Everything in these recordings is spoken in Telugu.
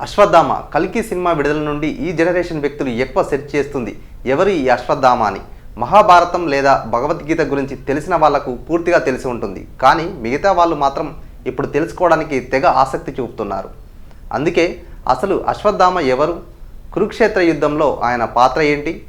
అశ్వత్థామ కల్కి సినిమా విడుదల నుండి ఈ జనరేషన్ వ్యక్తులు ఎక్కువ సెర్చ్ చేస్తుంది. ఎవరు ఈ అశ్వత్థామ అని? మహాభారతం లేదా భగవద్గీత గురించి తెలిసిన వాళ్ళకు పూర్తిగా తెలిసి ఉంటుంది. కానీ మిగతా వాళ్ళు మాత్రం ఇప్పుడు తెలుసుకోవడానికి తెగ ఆసక్తి చూపుతున్నారు. అందుకే అసలు అశ్వత్థామ ఎవరు? కురుక్షేత్ర యుద్ధంలో ఆయన పాత్ర ఏంటి?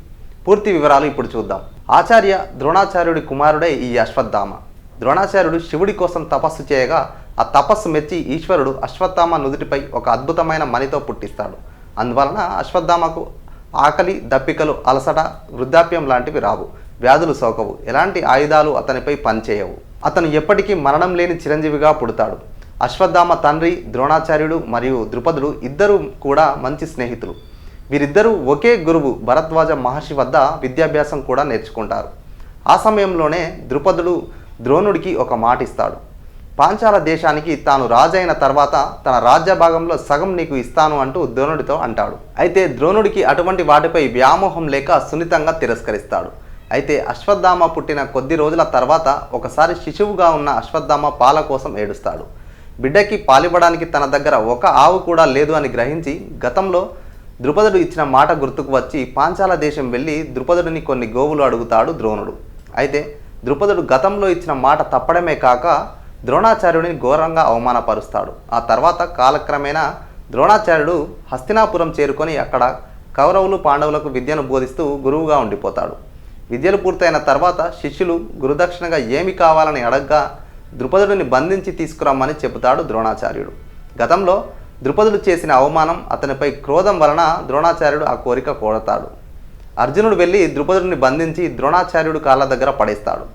పూర్తి వివరాలు ఇప్పుడు చూద్దాం. ఆచార్య ద్రోణాచార్యుడి కుమారుడే ఈ అశ్వత్థామ. ద్రోణాచార్యుడు శివుడి కోసం తపస్సు చేయగా ఆ తపస్సు మెచ్చి ఈశ్వరుడు అశ్వత్థామ నుదుటిపై ఒక అద్భుతమైన మణితో పుట్టిస్తాడు. అందువలన అశ్వత్థామకు ఆకలి దప్పికలు అలసట వృద్ధాప్యం లాంటివి రావు. వ్యాధులు సోకవు. ఎలాంటి ఆయుధాలు అతనిపై పనిచేయవు. అతను ఎప్పటికీ మరణం లేని చిరంజీవిగా పుడతాడు. అశ్వత్థామ తండ్రి ద్రోణాచార్యుడు మరియు ద్రుపదుడు ఇద్దరూ కూడా మంచి స్నేహితులు. వీరిద్దరూ ఒకే గురువు భరద్వాజ మహర్షి వద్ద విద్యాభ్యాసం కూడా నేర్చుకుంటారు. ఆ సమయంలోనే ద్రుపదుడు ద్రోణుడికి ఒక మాట ఇస్తాడు పాంచాల దేశానికి తాను రాజైన తర్వాత తన రాజ్య భాగంలో సగం నీకు ఇస్తాను అంటూ ద్రోణుడితో అంటాడు. అయితే ద్రోణుడికి అటువంటి వాటిపై వ్యామోహం లేక సున్నితంగా తిరస్కరిస్తాడు. అయితే అశ్వత్థామ పుట్టిన కొద్ది రోజుల తర్వాత ఒకసారి శిశువుగా ఉన్న అశ్వత్థామ పాల కోసం ఏడుస్తాడు. బిడ్డకి పాలివ్వడానికి తన దగ్గర ఒక ఆవు కూడా లేదు అని గ్రహించి గతంలో ద్రుపదుడు ఇచ్చిన మాట గుర్తుకు వచ్చి పాంచాల దేశం వెళ్ళి ద్రుపదుడిని కొన్ని గోవులు అడుగుతాడు ద్రోణుడు. అయితే ద్రుపదుడు గతంలో ఇచ్చిన మాట తప్పడమే కాక ద్రోణాచార్యుడిని ఘోరంగా అవమానపరుస్తాడు. ఆ తర్వాత కాలక్రమేణా ద్రోణాచార్యుడు హస్తినాపురం చేరుకొని అక్కడ కౌరవులు పాండవులకు విద్యను బోధిస్తూ గురువుగా ఉండిపోతాడు. విద్యలు పూర్తయిన తర్వాత శిష్యులు గురుదక్షిణగా ఏమి కావాలని అడగ్గా ద్రుపదుడిని బంధించి తీసుకురమ్మని చెబుతాడు ద్రోణాచార్యుడు. గతంలో ద్రుపదుడు చేసిన అవమానం అతనిపై క్రోధం వలన ద్రోణాచార్యుడు ఆ కోరిక కోరతాడు. అర్జునుడు వెళ్ళి ద్రుపదుడిని బంధించి ద్రోణాచార్యుడు కాళ్ళ దగ్గర పడేస్తాడు.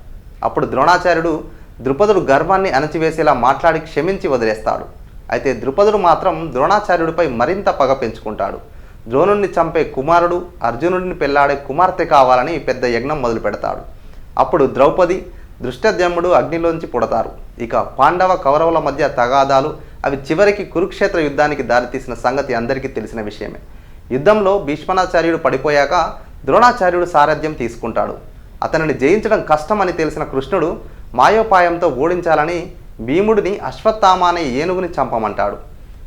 అప్పుడు ద్రోణాచార్యుడు ద్రుపదుడు గర్వాన్ని అణచివేసేలా మాట్లాడి క్షమించి వదిలేస్తాడు. అయితే ద్రుపదుడు మాత్రం ద్రోణాచార్యుడిపై మరింత పగ పెంచుకుంటాడు. ద్రోణుణ్ణి చంపే కుమారుడు అర్జునుడిని పెళ్ళాడే కుమార్తె కావాలని పెద్ద యజ్ఞం మొదలు పెడతాడు. అప్పుడు ద్రౌపది దృష్టద్యముడు అగ్నిలోంచి పుడతారు. ఇక పాండవ కౌరవుల మధ్య తగాదాలు అవి చివరికి కురుక్షేత్ర యుద్ధానికి దారితీసిన సంగతి అందరికీ తెలిసిన విషయమే. యుద్ధంలో భీష్మణాచార్యుడు పడిపోయాక ద్రోణాచార్యుడు సారథ్యం తీసుకుంటాడు. అతనిని జయించడం కష్టమని తెలిసిన కృష్ణుడు మాయోపాయంతో ఓడించాలని భీముడిని అశ్వత్థామ అనే ఏనుగుని చంపమంటాడు.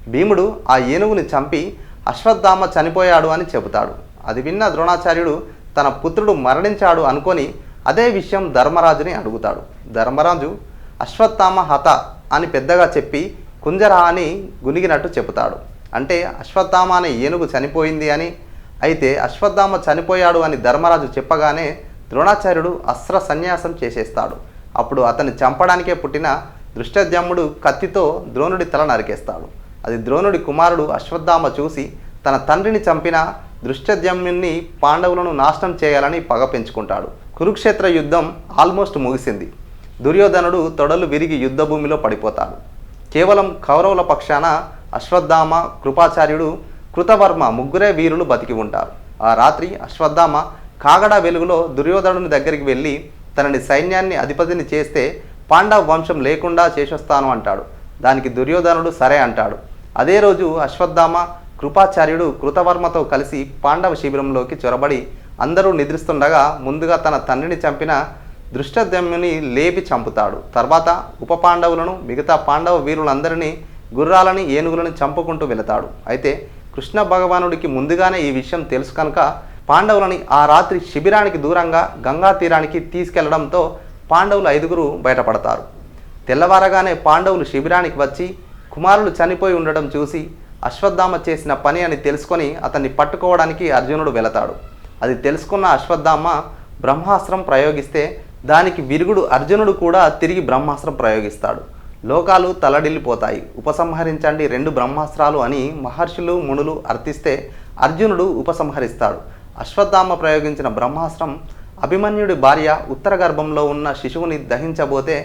భీముడు ఆ ఏనుగుని చంపి అశ్వత్థామ చనిపోయాడు అని చెబుతాడు. అది విన్న ద్రోణాచార్యుడు తన పుత్రుడు మరణించాడు అనుకొని అదే విషయం ధర్మరాజుని అడుగుతాడు. ధర్మరాజు అశ్వత్థామ హత అని పెద్దగా చెప్పి కుంజరా అని గునిగినట్టు చెబుతాడు. అంటే అశ్వత్థామ అనే ఏనుగు చనిపోయింది అని అయితే అశ్వత్థామ చనిపోయాడు అని ధర్మరాజు చెప్పగానే ద్రోణాచార్యుడు అస్త్ర సన్యాసం చేసేస్తాడు. అప్పుడు అతన్ని చంపడానికే పుట్టిన దృష్టజమ్ముడు కత్తితో ద్రోణుడి తల నరికేస్తాడు. అది ద్రోణుడి కుమారుడు అశ్వత్థామ చూసి తన తండ్రిని చంపిన దృష్టజమ్యుణ్ణి పాండవులను నాశనం చేయాలని పగ పెంచుకుంటాడు. కురుక్షేత్ర యుద్ధం ఆల్మోస్ట్ ముగిసింది. దుర్యోధనుడు తొడలు విరిగి యుద్ధభూమిలో పడిపోతాడు. కేవలం కౌరవుల పక్షాన అశ్వత్థామ కృపాచార్యుడు కృతవర్మ ముగ్గురే వీరులు బతికి ఉంటారు. ఆ రాత్రి అశ్వత్థామ కాగడ వెలుగులో దుర్యోధనుని దగ్గరికి వెళ్ళి తనని సైన్యాన్ని అధిపతిని చేస్తే పాండవ వంశం లేకుండా చేసొస్తాను అంటాడు. దానికి దుర్యోధనుడు సరే అంటాడు. అదే రోజు అశ్వత్థామ కృపాచార్యుడు కృతవర్మతో కలిసి పాండవ శిబిరంలోకి చొరబడి అందరూ నిద్రిస్తుండగా ముందుగా తన తండ్రిని చంపిన దృష్టదమ్యుని లేపి చంపుతాడు. తర్వాత ఉప పాండవులను మిగతా పాండవ వీరులందరినీ గుర్రాలని ఏనుగులను చంపుకుంటూ వెళతాడు. అయితే కృష్ణ భగవానుడికి ముందుగానే ఈ విషయం తెలుసు కనుక పాండవులని ఆ రాత్రి శిబిరానికి దూరంగా గంగా తీరానికి తీసుకెళ్ళడంతో పాండవులు ఐదుగురు బయటపడతారు. తెల్లవారగానే పాండవులు శిబిరానికి వచ్చి కుమారులు చనిపోయి ఉండడం చూసి అశ్వత్థామ చేసిన పని అని తెలుసుకొని అతన్ని పట్టుకోవడానికి అర్జునుడు వెళతాడు. అది తెలుసుకున్న అశ్వత్థామ బ్రహ్మాస్త్రం ప్రయోగిస్తే దానికి విరుగుడు అర్జునుడు కూడా తిరిగి బ్రహ్మాస్త్రం ప్రయోగిస్తాడు. లోకాలు తలడిల్లిపోతాయి. ఉపసంహరించండి రెండు బ్రహ్మాస్త్రాలు అని మహర్షులు మునులు అర్థిస్తే అర్జునుడు ఉపసంహరిస్తాడు. అశ్వత్థామ ప్రయోగించిన బ్రహ్మాస్త్రం అభిమన్యుడి భార్య ఉత్తర గర్భంలో ఉన్న శిశువుని దహించబోతే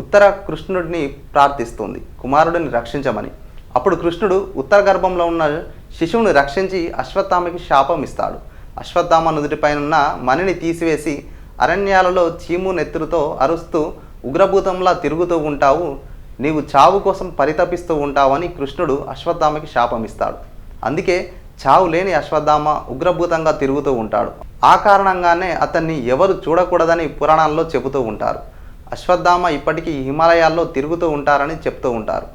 ఉత్తర కృష్ణుడిని ప్రార్థిస్తుంది కుమారుడిని రక్షించమని. అప్పుడు కృష్ణుడు ఉత్తర గర్భంలో ఉన్న శిశువుని రక్షించి అశ్వత్థామకి శాపం ఇస్తాడు. అశ్వత్థామ నుదుటిపైనున్న మణిని తీసివేసి అరణ్యాలలో చీము నెత్తురుతో అరుస్తూ ఉగ్రభూతంలా తిరుగుతూ ఉంటావు నీవు చావు కోసం పరితపిస్తూ ఉంటావని కృష్ణుడు అశ్వత్థామకి శాపం ఇస్తాడు. అందుకే చావు లేని అశ్వత్థామ ఉగ్రభూతంగా తిరుగుతూ ఉంటాడు. ఆ కారణంగానే అతన్ని ఎవరు చూడకూడదని పురాణాల్లో చెబుతూ ఉంటారు. అశ్వత్థామ ఇప్పటికీ హిమాలయాల్లో తిరుగుతూ ఉంటారని చెప్తూ ఉంటారు.